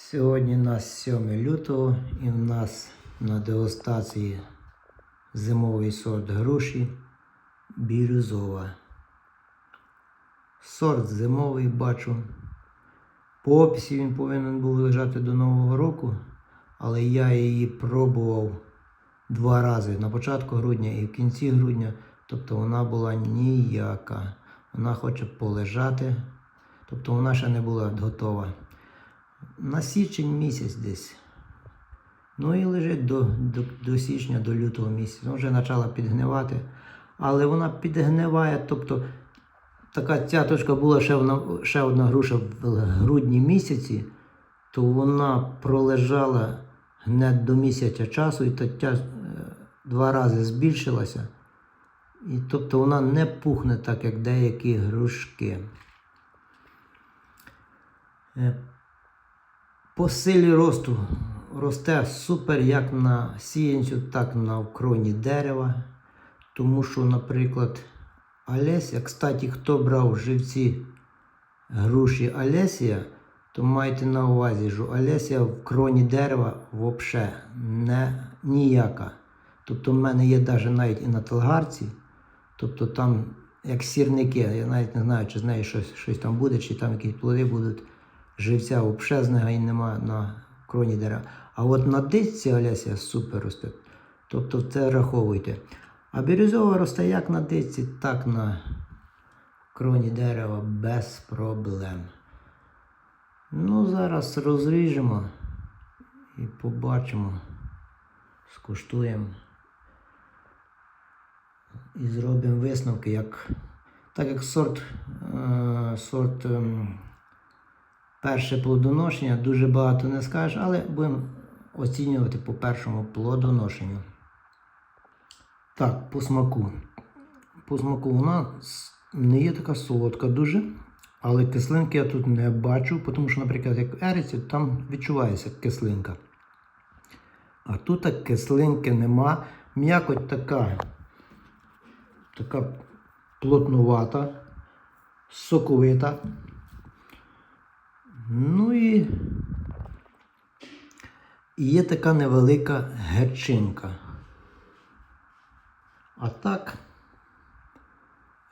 Сьогодні у нас 7 лютого і в нас на дегустації зимовий сорт груші бірюзова. Сорт зимовий бачу. По описі він повинен був лежати до Нового року, але я її пробував два рази на початку грудня і в кінці грудня. Тобто вона була ніяка. Вона хоче полежати, тобто вона ще не була готова. На січень місяць десь. Ну і лежить до, до, до січня, до лютого місяця. Вона вже почала підгнивати. Але вона підгниває, тобто така цяточка була ще, одна, ще одна груша в грудні місяці, то вона пролежала не до місяця часу, і то тя, е, два рази збільшилася. І тобто вона не пухне так, як деякі грушки. По силі росту росте супер як на сіянцю, так і на вкроні дерева. Тому що, наприклад, Олеся, кстати, хто брав живці груші Олесія, то майте на увазі, що Олеся в кроні дерева взагалі не ніяка. Тобто в мене є даже навіть і на талгарці, тобто там як сірники, я навіть не знаю, чи з неї щось, щось там буде, чи там якісь плоди будуть. Живця з неї нема на кроні дерева. А от на дичці Олеся супер росте. Тобто це раховуйте. А бірюзова росте як на дичці, так на кроні дерева без проблем. Ну, зараз розріжемо і побачимо, скуштуємо і зробимо висновки, як, так як сорт, е, сорт ем, перше плодоношення, дуже багато не скажеш, але будемо оцінювати по першому плодоношенню. Так, по смаку. По смаку вона не є така солодка дуже, але кислинки я тут не бачу, тому що, наприклад, як в ериці, там відчувається кислинка. А тут так кислинки нема. М'якоть така, така плотнувата, соковита. І є така невелика герчинка. А так,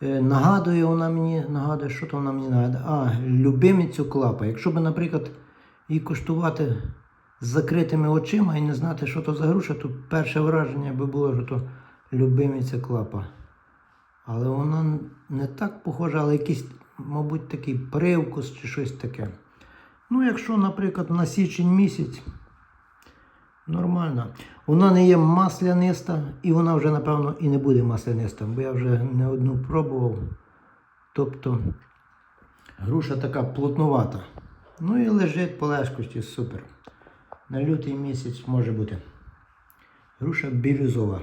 е, нагадує вона мені, нагадує, що то вона мені нагадує? А, любимицю клапа. Якщо б, наприклад, її коштувати з закритими очима і не знати, що то за груша, то перше враження би було, що то любимиця клапа. Але вона не так похожа, але якийсь, мабуть, такий привкус чи щось таке. Ну, якщо, наприклад, на січень місяць, нормально. Вона не є масляниста, і вона вже, напевно, і не буде масляниста, бо я вже не одну пробував. Тобто груша така плотнувата. Ну і лежить по лежкості супер. На лютий місяць може бути. Груша бірюзова.